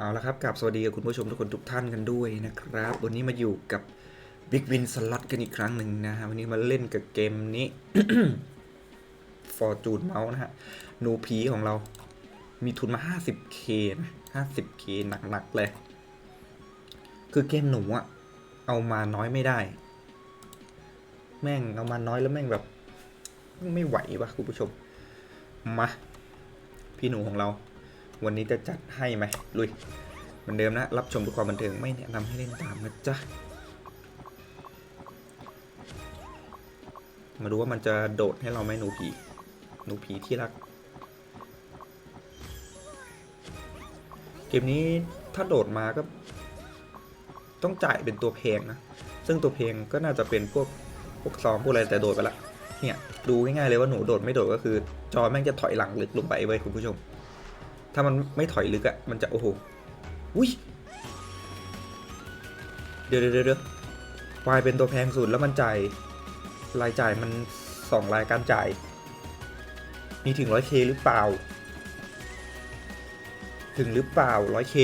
เอาละครับกับสวัสดีกับคุณผู้ชมทุกคนทุกท่านกันด้วยนะครับ วันนี้มาอยู่กับ Big Win Slot กันอีกครั้งหนึ่งนะฮะวันนี้มาเล่นกับเกมนี้ Fortune Mouse นะฮะหนูผีของเรา มีทุนมา 50k นะ 50k หนักๆเลย คือเกมหนูอะเอามาน้อยไม่ได้ แม่งเอามาน้อยแล้วแม่งแบบ ไม่ไหววะคุณผู้ชม มา พี่หนูของเรา วันนี้จะจัดให้ไหมลุยเหมือนเดิมนะ รับชมเพื่อความบันเทิงไม่แนะนำให้เล่นตามนะจ๊ะ มาดูว่ามันจะโดดให้เราไหมหนูผีหนูผีที่รัก เกมนี้ถ้าโดดมาก็ ต้องจ่ายเป็นตัวเพลงนะ ซึ่งตัวเพลงก็น่าจะเป็นพวกพวกซองพวกอะไรแต่โดดไปละเนี่ยดูง่ายๆเลยว่าหนูโดดไม่โดดก็คือ จอแม่งจะถอยหลังลึกลงไปเว้ยคุณผู้ชม ถ้ามันไม่ถอยลึกอะมันจะโอ้โหอุ้ยเดี๋ยวเดี๋ยวเดี๋ยววายเป็นตัวแพงสุดแล้วมันจ่ายรายจ่ายมันสองรายการจ่าย มีถึงร้อยเคหรือเปล่า ถึงหรือเปล่าร้อยเค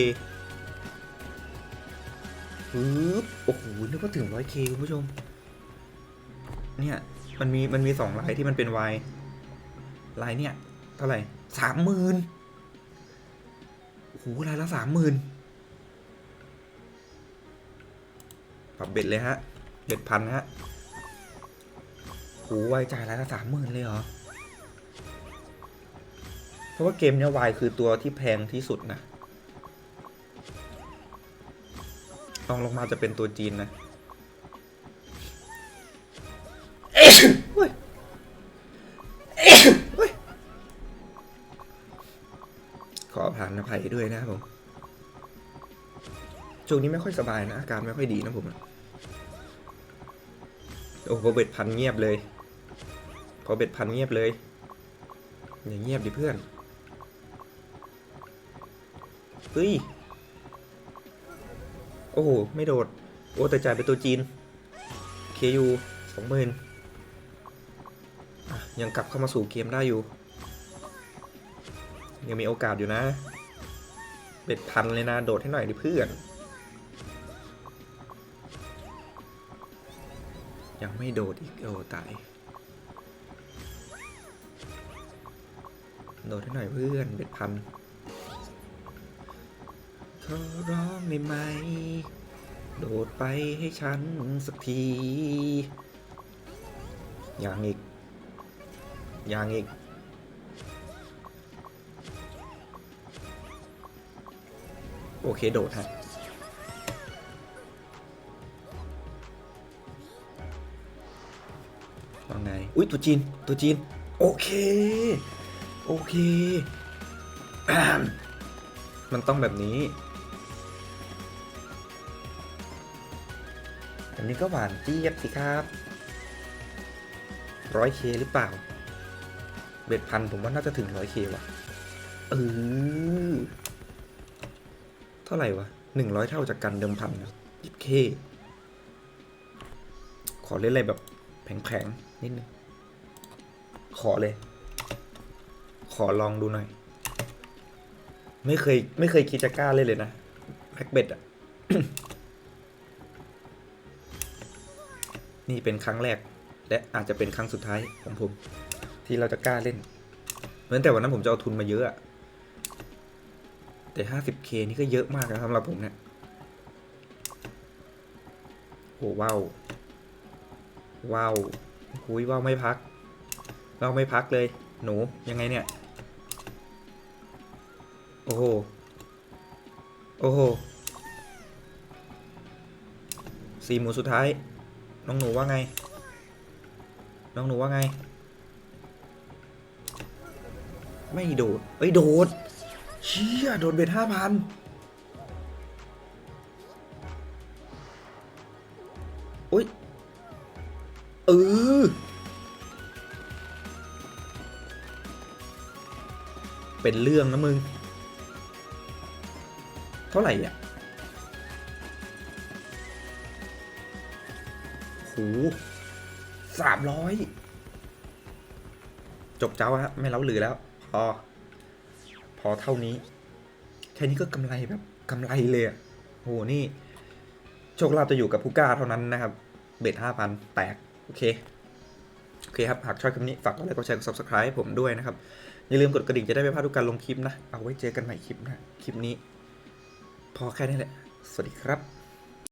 ปึ๊บโอ้โหนึกว่าถึงร้อยเคคุณผู้ชม เนี่ยมันมีมันมีสองลายที่มันเป็นวายลายเนี่ย เท่าไหร่สามหมื่น หรายละสามหมื่นปรับเบ็ดเลยฮะเบ็ดพันฮะหวายจ่ายรายละสามหมื่นเลยเหรอ เพราะว่าเกมเนี้ยวายคือตัวที่แพงที่สุดนะลองลงมาจะเป็นตัวจีนนะ อผ่านภัยด้วยนะครับผมช่วงนี้ไม่ค่อยสบายนะ อาการไม่ค่อยดีนะผมโอ้โหเบ็ดพันเงียบเลย พอเบ็ดพันเงียบเลย อย่าเงียบดิเพื่อน เฮ้ย โอ้โห ไม่โดด โอ้แต่จ่ายเป็นตัวจีน KU สองหมื่นยังกลับเข้ามาสู่เกมได้อยู่ ยังมีโอกาสอยู่นะ เบ็ดพันเลยนะโดดให้หน่อยดิเพื่อน ยังไม่โดดอีกโอ้ตาย โดดให้หน่อยเพื่อนเบ็ดพันขอร้องได้ไหม โดดไปให้ฉันสักทียังอีกยังอีก โอเคโดดฮะว่าไง อุ้ยตัวจีน ตัวจีน โอเค โอเคอมมันต้องแบบนี้ อันนี้ก็หวานเจี๊ยบสิครับ ร้อยเคหรือเปล่า เบ็ดพันผมว่าน่าจะถึงร้อยเคว่ะ เออ เท่าไหร่วะหนึ่งร้อยเท่าจากกันเดิมพันนะยิบเคขอเล่นอะไรแบบแผงๆ นิดนึง ขอเลย ขอลองดูหน่อย ไม่เคย ไม่เคยคิดจะกล้าเล่นเลยนะแพ็กเบ็ดอะนี่เป็นครั้งแรก และอาจจะเป็นครั้งสุดท้ายของผม ที่เราจะกล้าเล่น เหมือนแต่วันนั้นผมจะเอาทุนมาเยอะอะ แต่ 50k นี่ก็เยอะมากนะสำหรับผมเนี่ยโหว้าวว้าวหุยว้าวไม่พักว้าวไม่พักเลย หนูยังไงเนี่ย โอ้โห โอ้โหสี่หมูสุดท้าย น้องหนูว่าไง น้องหนูว่าไง ไม่โดด เอ้ย โดด เชี่ยโดดเบ็ดห้าพันอุ้ยเออเป็นเรื่องนะมึง เท่าไหร่อะโหสามร้อยจบเจ้าฮะไม่เล้าหรือแล้ว พอ อเท่านี้ แค่นี้ก็กำไรแบบกำไรเลยอะโหนี่ โชคลาภจะอยู่กับผู้กล้าเท่านั้นนะครับ เบ็ดห้าพันแตก โอเค โอเคครับ หากชอบคลิปนี้ฝากกดไลค์กดแชร์กด subscribe ผมด้วยนะครับ อย่าลืมกดกระดิ่งจะได้ไม่พลาดทุกการลงคลิปนะ เอาไว้เจอกันใหม่คลิปนะ คลิปนี้ พอแค่นี้แหละ สวัสดีครับ